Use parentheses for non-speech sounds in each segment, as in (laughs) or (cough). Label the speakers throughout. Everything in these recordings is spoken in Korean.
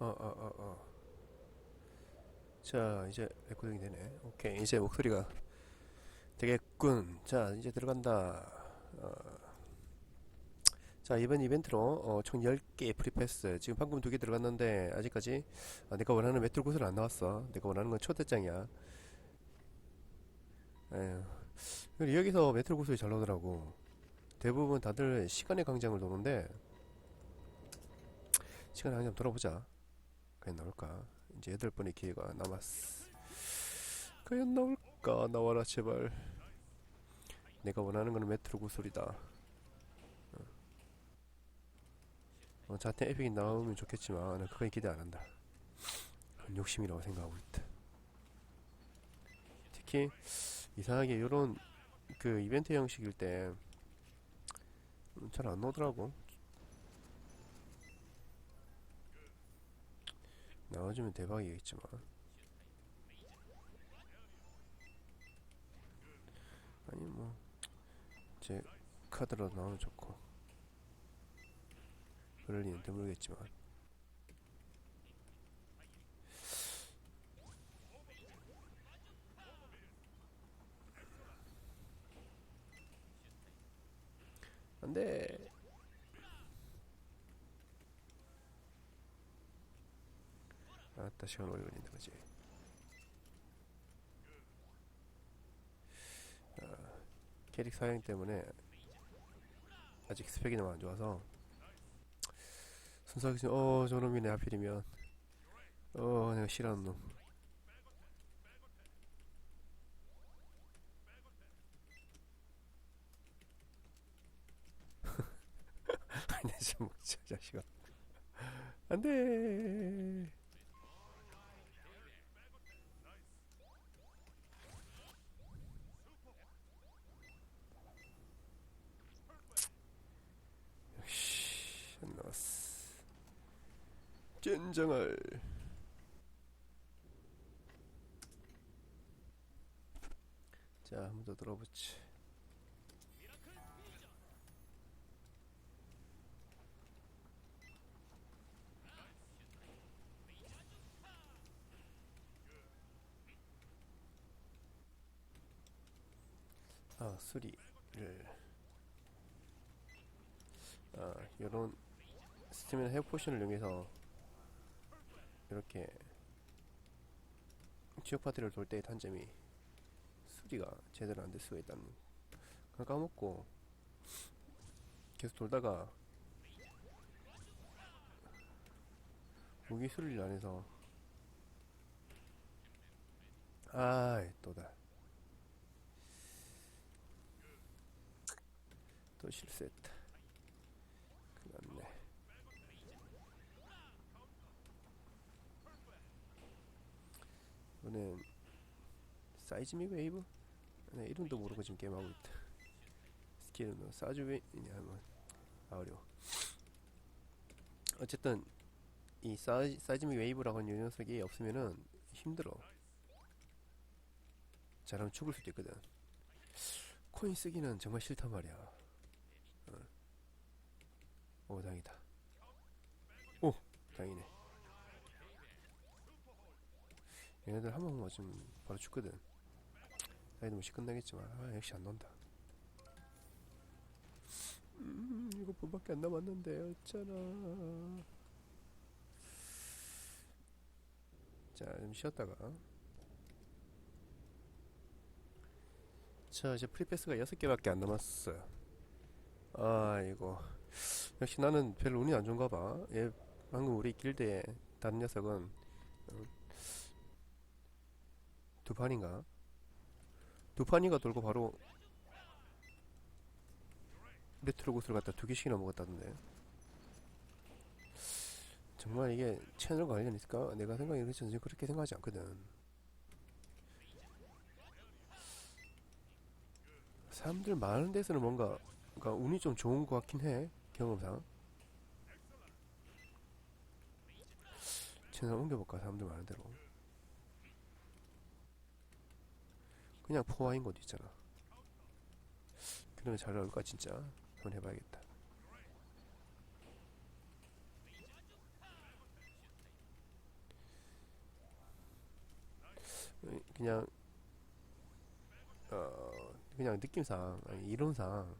Speaker 1: 어, 어, 어, 어. 자, 이제 레코딩이 되네. 오케이, 이제 목소리가 되겠군. 자, 이제 들어간다. 어. 자, 이번 이벤트로 어, 총 10개의 프리패스. 지금 방금 두 개 들어갔는데, 아직까지 아, 내가 원하는 메트로 구슬 안 나왔어. 내가 원하는 건 초대장이야. 에휴. 여기서 메트로 구슬이 잘 나오더라고. 대부분 다들 시간의 광장을 도는데, 시간의 광장 돌아보자. 과연 나올까? 이제 여덟 번의 기회가 남았어. 과연 나올까? 나와라 제발. 내가 원하는 거는 메트로 구슬이다. 어, 자태 에픽이 나오면 좋겠지만 그건 기대 안 한다. 욕심이라고 생각하고 있다. 특히 이상하게 이런 그 이벤트 형식일 때 잘안 나오더라고. 나와주면 대박이겠지만. 아니 뭐 제 카드라도 나오면 좋고. 그럴 리는 드물겠지만 안돼 아따 시간 오래 걸린다 그지? 아, 캐릭 사양 때문에 아직 스펙이 너무 안 좋아서. 순수하게 지금 어 저놈이네 하필이면. 어 내가 싫어하는 놈. (laughs) 아니 좀 먹자 자식아. 안돼 역시 안 나왔어 젠장할. 자 한 번 더 들어보지. 아 수리를. 아 요런 스태미나 헤어 포션을 이용해서 이렇게 지역 파티를 돌 때의 단점이 수리가 제대로 안 될 수가 있다는 걸 까먹고 계속 돌다가 무기 수리를 안 해서 아이 또다. 또 실수했다 큰일 났네 이번엔 사이즈미 웨이브? 네, 이름도 모르고 지금 게임하고 있다. 스킬은 뭐 사주 웨이냐 하면 아 어려워. 어쨌든 이 사이, 사이즈미 웨이브라고 하는 이 녀석이 없으면은 힘들어. 잘하면 죽을 수도 있거든. 코인 쓰기는 정말 싫단 말이야. 어. 오 다행이다. 오 다행이네 얘네들 한번 맞으면 바로 죽거든. 나이도 무시 끝나겠지만 아 역시 안 논다. 음 이거 분밖에 안 남았는데 어쩌나. 자좀 쉬었다가. 자 이제 프리패스가 6개밖에 안 남았어요. 아이고. 역시 나는 별로 운이 안 좋은가 봐얘 방금 우리 길드에 다른 녀석은 어, 두 판인가? 두 판인가 돌고 바로 메트로 구슬 갖다 두 개씩이나 먹었다던데. 정말 이게 채널 관련 있을까? 내가 생각이 그렇지 그렇게 생각하지 않거든. 사람들 많은 데서는 뭔가 그러니까 운이 좀 좋은 것 같긴 해 경험상. 채널 옮겨볼까 사람들 많은 데로 그냥 포화인 것도 있잖아. 그러면 잘 나올까 진짜? 한번 해봐야겠다. 그냥 어 그냥 느낌상 아니 이론상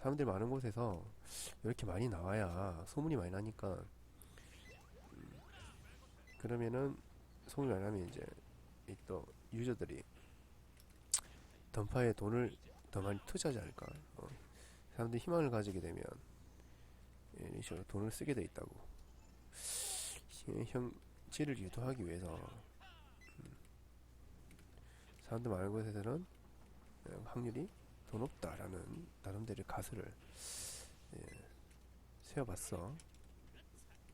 Speaker 1: 사람들 많은 곳에서 이렇게 많이 나와야 소문이 많이 나니까 음, 그러면은 소문이 많이 나면 이제 또 유저들이 던파에 돈을 더 많이 투자하지 않을까 어, 사람들이 희망을 가지게 되면 예, 이런 식으로 돈을 쓰게 돼 있다고 형질을 유도하기 위해서 음, 사람들 많은 곳에서는 어, 확률이 더 높다라는 나름대로 가설을 예, 세워봤어.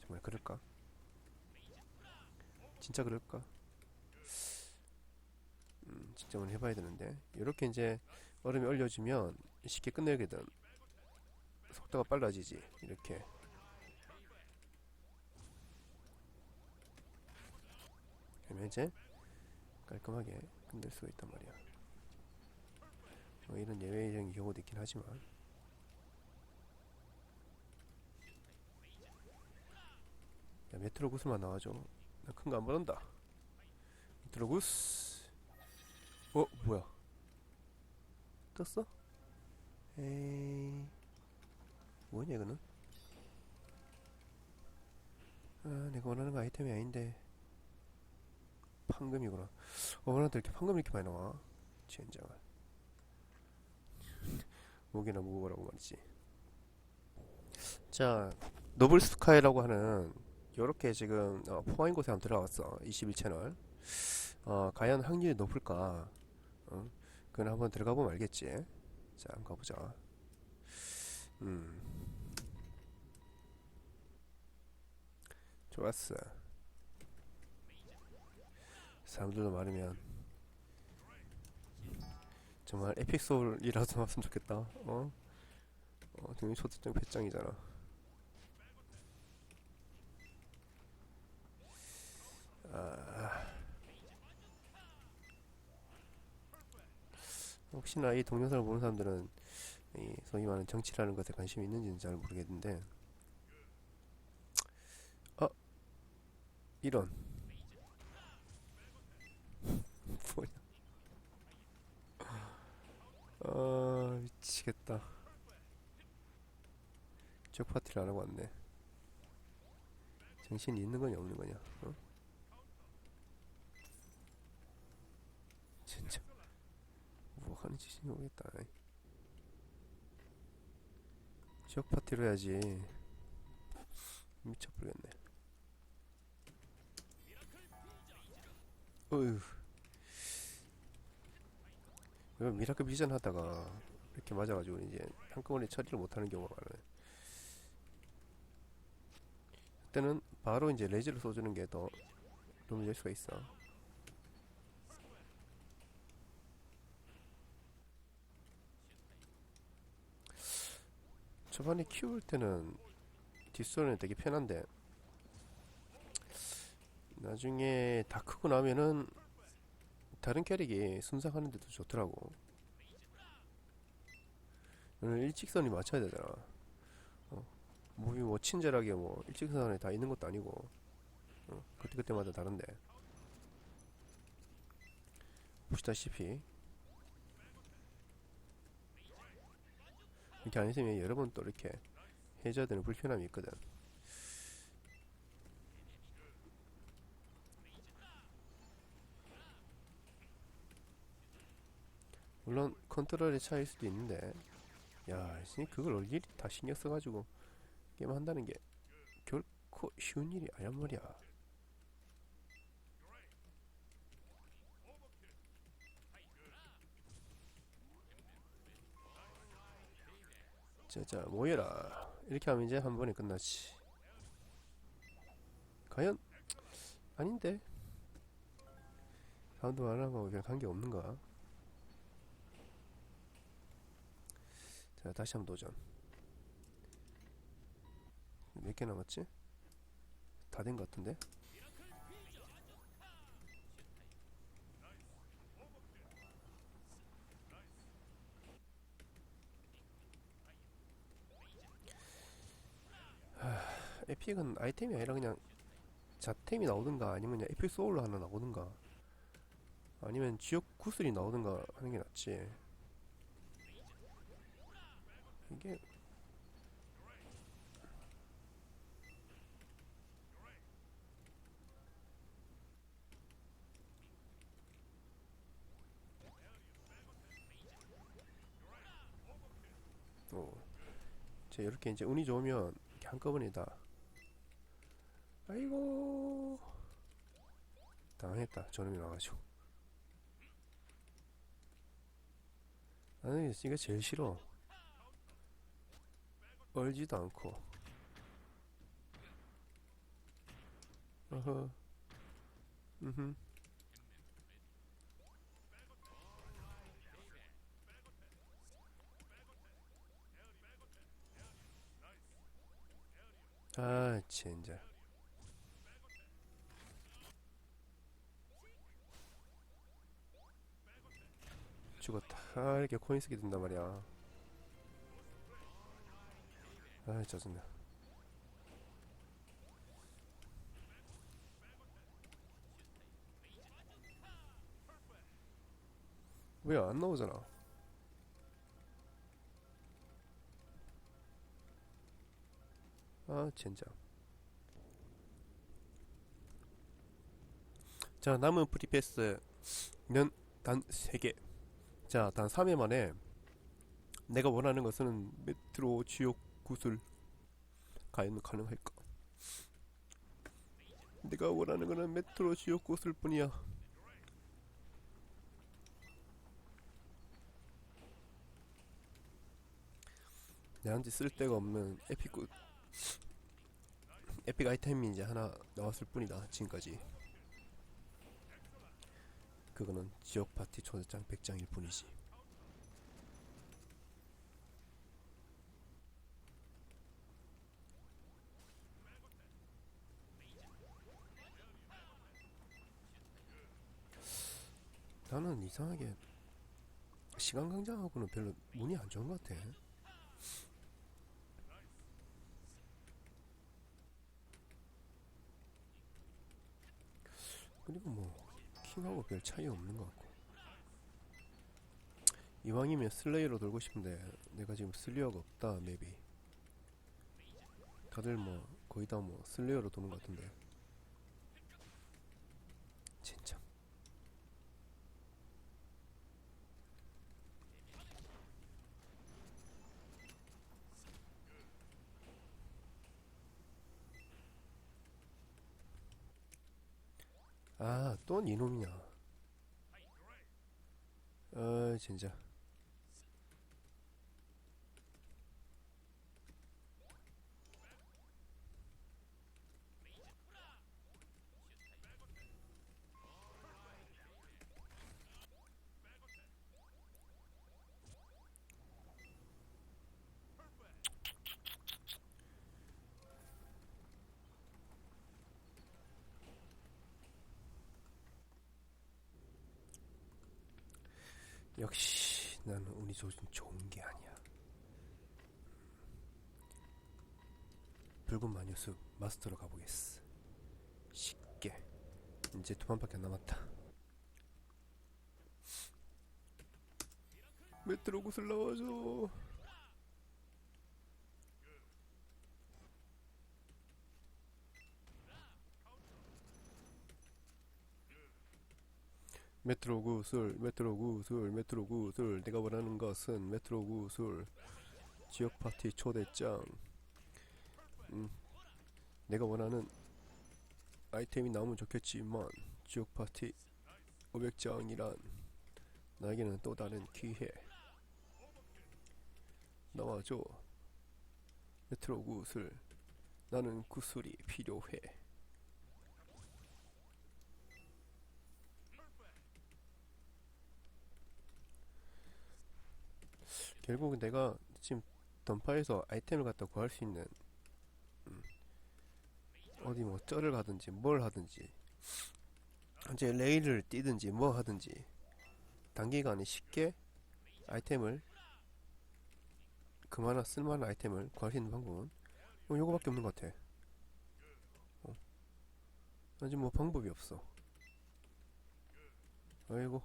Speaker 1: 정말 그럴까? 진짜 그럴까? 한번 해봐야 되는데 이렇게 이제 얼음이 얼려주면 쉽게 끝내거든. 속도가 빨라지지 이렇게. 그러면 이제 깔끔하게 끝낼 수가 있단 말이야. 뭐 이런 예외적인 경우도 있긴 하지만 야 메트로 구스만 나와줘 나 큰 거안 받는다 메트로 구스 어 뭐야 떴어? 에이 뭐냐 이거는 아 내가 원하는 거 아이템이 아닌데 판금이구나 어 원하는 이렇게 판금 이렇게 많이 나와 젠장을 (laughs) 목이나 무거워라고 말이지. 자, 노블 스카이라고 하는 요렇게 지금 어, 포화인 곳에 한번 들어왔어. 21채널. 어, 과연 확률이 높을까? 어, 그건 한번 들어가 보면 알겠지. 자, 한번 가보자. 음. 좋았어. 사람들도 많으면 정말 에픽 소울이라도 나왔으면 (laughs) 좋겠다. 어? 어, 등이 초특장 배짱이잖아. 아. 혹시나 이 동영상을 보는 사람들은 이 소위 말하는 정치라는 것에 관심이 있는지는 잘 모르겠는데. 아 이런. (laughs) 뭐야 아 미치겠다. 적 파티를 안 하고 왔네. 정신이 있는 거냐 없는 거냐? 어? 진짜. 뭐 하는 짓인지 모르겠다. 지역 파티로 해야지. 미쳐버리겠네. 어휴. 이거 미라클 비전 하다가 이렇게 맞아가지고 이제 한꺼번에 처리를 못하는 경우가 많아요. 그때는 바로 이제 레즈를 쏘주는 게 더 도움이 될 수가 있어 초반에 키울 때는 뒷소리는 되게 편한데 나중에 다 크고 나면은 다른 캐릭이 순삭하는데도 좋더라고. 오늘 일직선이 맞춰야 되잖아. 어, 몸이 뭐 친절하게 뭐 일직선에 다 있는 것도 아니고 어, 그때그때마다 다른데. 보시다시피 이렇게 안 했으면 여러 번 또 이렇게 해줘야 되는 불편함이 있거든. 물론 컨트롤의 차이일 수도 있는데, 야, 씨, 그걸 일일이 다 신경 써가지고 게임 한다는 게 결코 쉬운 일이 아니란 말이야. 자, 자, 모여라. 이렇게 하면 이제 한 번에 끝나지. 과연? 아닌데? 말하는 거하고 그냥 관계 없는가? 자, 다시 한번 도전. 몇 개 남았지? 다 된 것 같은데? 에픽은 아이템이 아니라 그냥 자템이 나오든가 아니면 그냥 에픽 소울로 하나 나오든가 아니면 지역 구슬이 나오든가 하는 게 낫지. 이게 어, 제 이렇게 이제 운이 좋으면 이렇게 한꺼번에 다 아이고. 당했다. 저놈이 나가지고. 나는 이게 제일 싫어. 얼지도 않고. 어허. 음흠. 아 진짜 죽었다 아 이렇게 코인 쓰게 된단 말이야. 아 짜증나. 왜 안 나오잖아? 아 젠장. 자 남은 프리패스는 단 3개 자 단 3회 만에 내가 원하는 것은 메트로 지옥 구슬 과연 가능할까? 내가 원하는 것은 메트로 지옥 구슬 뿐이야. 내한테 쓸데가 없는 에픽 구 에픽 아이템이 이제 하나 나왔을 뿐이다 지금까지 그거는 지역 파티 초대장 100장일 뿐이지. 나는 이상하게 시간 강장하고는 별로 운이 안 좋은 것 같아. 그리고 뭐 킹하고 별 차이 없는 것 같고. 이왕이면 슬레이로 돌고 싶은데 내가 지금 슬리어가 없다 맵이 다들 뭐 거의 다 뭐 슬레이어로 도는 것 같은데. 진짜 아, 또 이놈이냐. 아, 진짜. 역시 나는 운이 좋, 좋은 게 아니야. 붉은 마녀수 마스터로 가보겠어. 쉽게. 이제 두 판밖에 안 남았다. 메트로 구슬 나와줘. 메트로 구슬, 메트로 구슬, 메트로 구슬. 내가 원하는 것은 메트로 구슬. 지역 파티 초대장. 음, 내가 원하는 아이템이 나오면 좋겠지만 지역 파티 500장이란 나에게는 또 다른 기회. 나와줘. 메트로 구슬. 나는 구슬이 필요해. 결국은 내가 지금 던파에서 아이템을 갖다 구할 수 있는 음, 어디 뭐 쩔을 가든지 뭘 하든지 이제 레일을 뛰든지 뭐 하든지 단기간에 쉽게 아이템을 그만한 쓸만한 아이템을 구할 수 있는 방법은 뭐 요거밖에 없는 것 같아. 어. 아직 뭐 방법이 없어. 아이고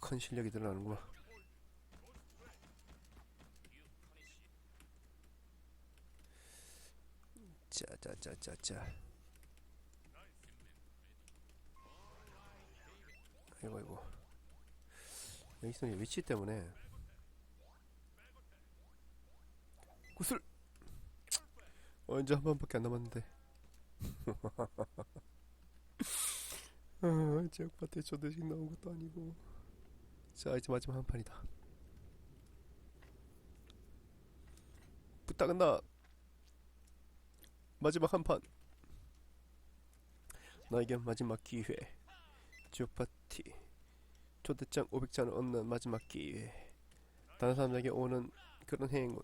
Speaker 1: 발컨 실력이 드러나는구만. 짜짜짜짜짜 아이고 아이고. 여기서 위치 때문에. 구슬! 언제 한 번밖에 안 남았는데. (laughs) 아, 지역밭에 조대식 나온 것도 아니고 자 이제 마지막 한 판이다. 부탁한다 마지막 한판. 나에게 마지막 기회. 지옥파티. 초대장 500장을 얻는 마지막 기회. 다른 사람에게 오는 그런 행운.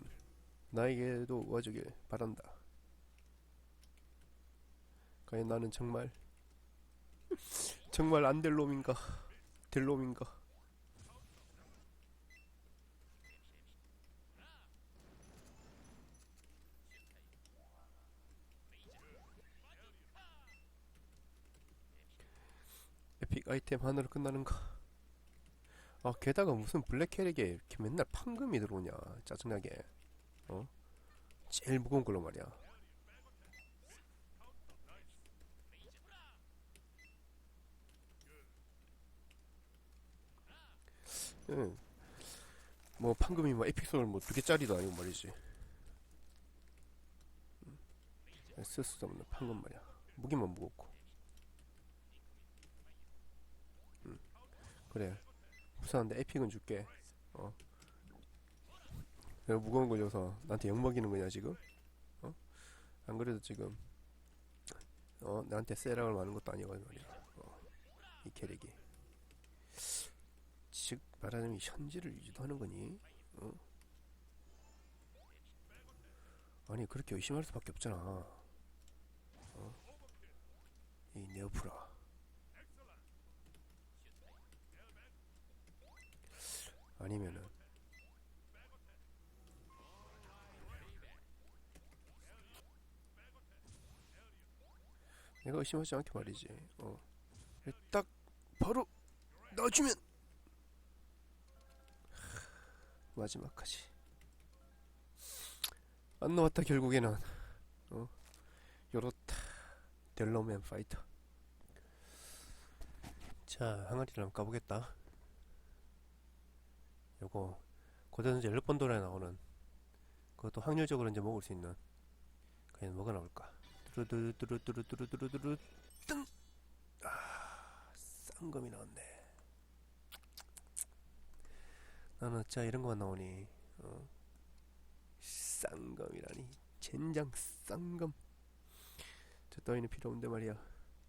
Speaker 1: 나에게도 와주길 바란다. 과연 나는 정말 정말 안 될 놈인가? 될 놈인가 아이템 하나로 끝나는가 아 게다가 무슨 블랙 캐릭에 이렇게 맨날 판금이 들어오냐 짜증나게 어 제일 무거운 걸로 말이야 응. 뭐 판금이 뭐 에픽솔 뭐두 개짜리도 아니고 말이지. 응. 쓸수 없는 판금 말이야. 무기만 무겁고. 그래. 부산한데 에픽은 줄게. 어. 내가 무거운 걸 줘서 나한테 욕 먹이는 거냐 지금? 어? 안 그래도 지금 어 나한테 세락을 많은 것도 아니고 말이야. 어. 이 캐릭이. 즉 말하자면 현질을 유도하는 거니? 어? 아니 그렇게 의심할 수밖에 없잖아. 어? 이 네오프라. 아니면은. 내가 의심하지 않게 말이지. 어. 딱 바로 넣어주면! 마지막까지. 안 나왔다 결국에는. 어. 요렇다. 델로맨 파이터. 자 항아리를 한번 까보겠다 요거 고대선제 10번 돌에 나오는 그것도 확률적으로 이제 먹을 수 있는 과연 뭐가 나올까? 뚜루뚜루뚜루뚜루뚜루뚜루뚜루. 뜬! 아 쌍검이 나왔네. 나는 진짜 이런 거만 나오니 어? 쌍검이라니. 젠장 쌍검. 저 따위는 필요 없는데 말이야